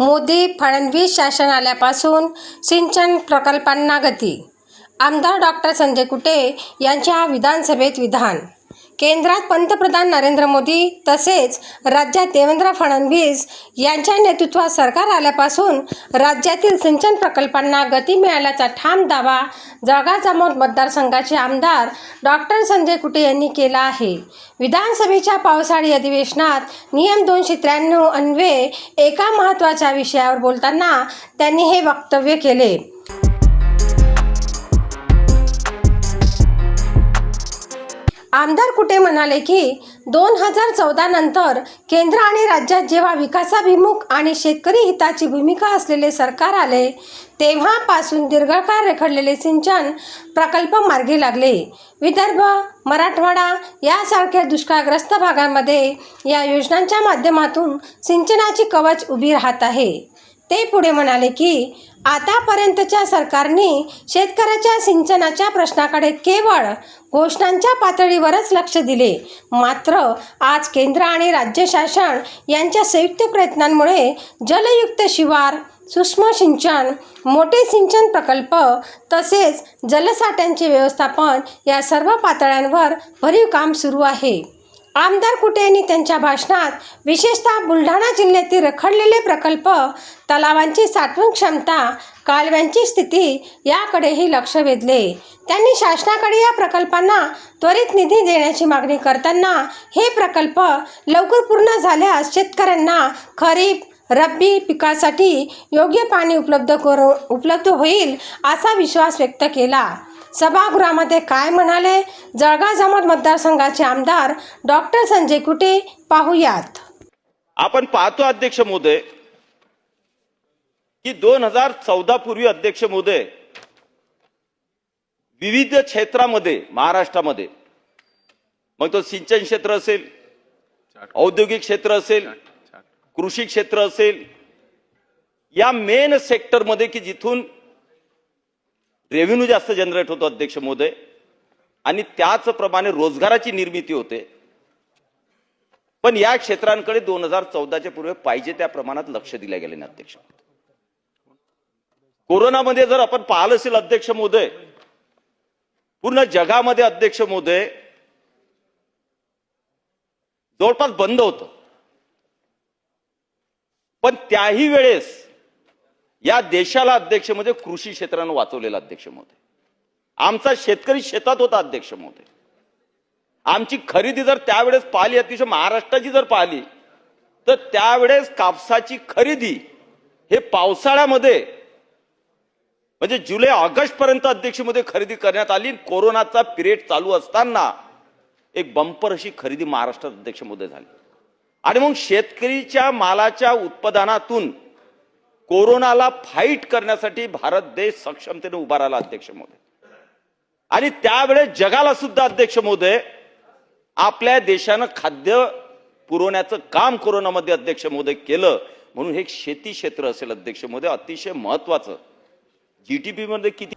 मोदी फडणवीस शासन आल्यापासून सिंचन प्रकल्पांना गती. आमदार डॉक्टर संजय कुटे यांच्या विधानसभेत विधान केंद्रात पंतप्रधान नरेंद्र मोदी तसेच राज्यात देवेंद्र फडणवीस यांच्या नेतृत्वात सरकार आल्यापासून राज्यातील सिंचन प्रकल्पांना गती मिळाल्याचा ठाम दावा जळगाव जामोद मतदारसंघाचे आमदार डॉक्टर संजय कुटे यांनी केला आहे. विधानसभेच्या पावसाळी अधिवेशनात नियम दोनशे त्र्याण्णव अन्वये एका महत्त्वाच्या विषयावर बोलताना त्यांनी हे वक्तव्य केले. आमदार कुटे म्हणाले की दोन हजार चौदा नंतर केंद्र आणि राज्यात जेव्हा विकासाभिमुख आणि शेतकरी हिताची भूमिका असलेले सरकार आले तेव्हापासून दीर्घकाळ रेखडलेले सिंचन प्रकल्प मार्गी लागले. विदर्भ मराठवाडा यासारख्या दुष्काळग्रस्त भागांमध्ये या योजनांच्या माध्यमातून सिंचनाची कवच उभी राहत आहे. ते पुढे म्हणाले की आतापर्यंतच्या सरकारने शेतकऱ्याच्या सिंचनाच्या प्रश्नाकडे केवळ घोषणांच्या पातळीवरच लक्ष दिले. मात्र आज केंद्र आणि राज्य शासन यांच्या संयुक्त प्रयत्नांमुळे जलयुक्त शिवार सूक्ष्म सिंचन मोठे सिंचन प्रकल्प तसेच जलसाठ्यांचे व्यवस्थापन या सर्व पातळ्यांवर भरीव काम सुरू आहे. आमदार कुटे यांनी त्यांच्या भाषणात? विशेषतः बुलढाणा जिल्ह्यातील रखडलेले प्रकल्प तलावांची साठवण क्षमता कालव्यांची स्थिती याकडेही लक्ष वेधले. त्यांनी शासनाकडे या प्रकल्पांना त्वरित निधी देण्याची मागणी करताना हे प्रकल्प लवकर पूर्ण झाल्यास शेतकऱ्यांना खरीप रब्बी पिकासाठी योग्य पाणी उपलब्ध करू उपलब्ध होईल असा विश्वास व्यक्त केला. सभागृहामध्ये काय म्हणाले? जळगाव जमात मतदारसंघाचे आमदार डॉक्टर संजय कुटे पाहुयात. आपण पाहतो अध्यक्ष महोदय की दोन हजार चौदा पूर्वी अध्यक्ष महोदय विविध क्षेत्रामध्ये महाराष्ट्रामध्ये मग तो सिंचन क्षेत्र असेल औद्योगिक क्षेत्र असेल कृषी क्षेत्र असेल या मेन सेक्टरमध्ये की जिथून रेव्हेन्यू जास्त जनरेट होतो अध्यक्ष महोदय. आणि त्याचप्रमाणे रोजगाराची निर्मिती होते. पण या क्षेत्रांकडे दोन हजार चौदाच्या पूर्वी पाहिजे त्या प्रमाणात लक्ष दिले गेले नाही अध्यक्ष कोरोनामध्ये जर आपण पाहिलं असेल अध्यक्ष महोदय पूर्ण जगामध्ये अध्यक्ष महोदय जवळपास बंद होतं. पण त्याही वेळेस या देशाला अध्यक्षमध्ये कृषी क्षेत्रानं वाचवलेलं अध्यक्ष महोदय आमचा शेतकरी शेतात होता अध्यक्ष महोदय आमची खरेदी जर त्यावेळेस पाहिली अतिशय महाराष्ट्राची जर पाहिली तर त्यावेळेस कापसाची खरेदी हे पावसाळ्यामध्ये म्हणजे जुलै ऑगस्ट पर्यंत अध्यक्षमध्ये खरेदी करण्यात आली. कोरोनाचा पिरियड चालू असताना एक बंपर अशी खरेदी महाराष्ट्रात अध्यक्षमध्ये झाली. आणि मग शेतकरीच्या मालाच्या उत्पादनातून कोरोनाला फाईट करण्यासाठी भारत देश सक्षमतेने उभा राहिला अध्यक्ष महोदय आणि त्यावेळेस जगाला सुद्धा अध्यक्ष महोदय आपल्या देशानं खाद्य पुरवण्याचं काम कोरोनामध्ये अध्यक्ष महोदय केलं म्हणून हे शेती क्षेत्र असेल अध्यक्ष महोदय अतिशय महत्वाचं. पी मध्ये किती